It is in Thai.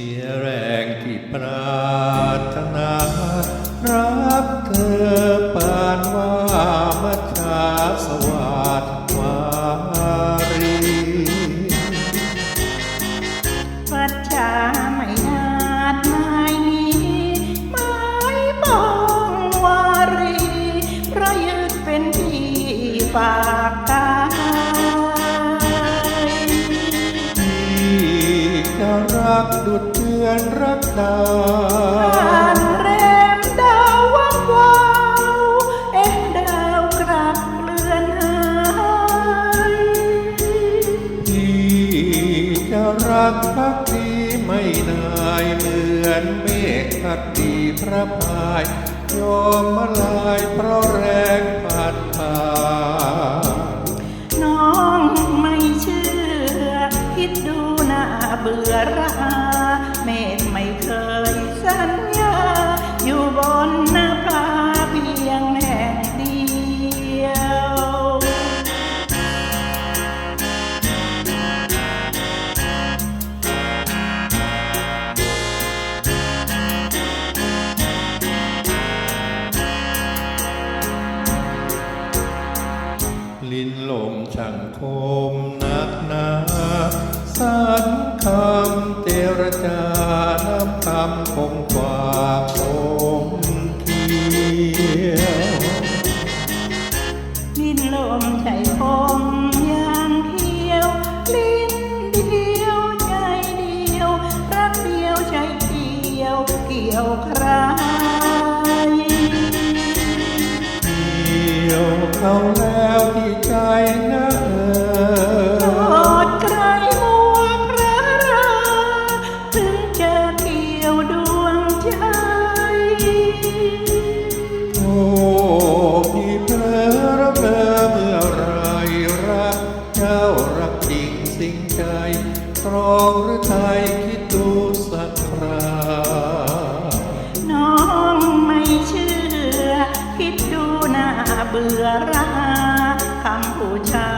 เสียแรงที่ปรารถนา รับเธอปานว่า รักดุจเดือนรักดาผ่นแรมดาววับวาวเอ๊ะดาวกลับเลือนหายที่จะรักพักดีไม่นายเหมือนเมฆพักดีพระพาย ยอมมาลายเพราะแรงพัดพา เบื่อระอาเมฆไม่เคยสัญญา อยู่บนหน้าผาเพียงแห่งเดียว ลิ้นลมช่างคมนักหนาสันำเจรจาน้ำคำคงกว่าคมเขียวลิ้นลมใจคมยางเขียวลิ้นเดียวใจเดียว รักเดียวใจเกี่ยวเกี่ยวใครเกี่ยวเขาแล้วที่ใจนะ อระเบอเมื่อไรรัก เจ้ารักจริงสิ่งใจตรองหรือไทยคิดดูสักคราน้องไม่เชื่อ คิดดูน่าเบื่อราคำผู้ชา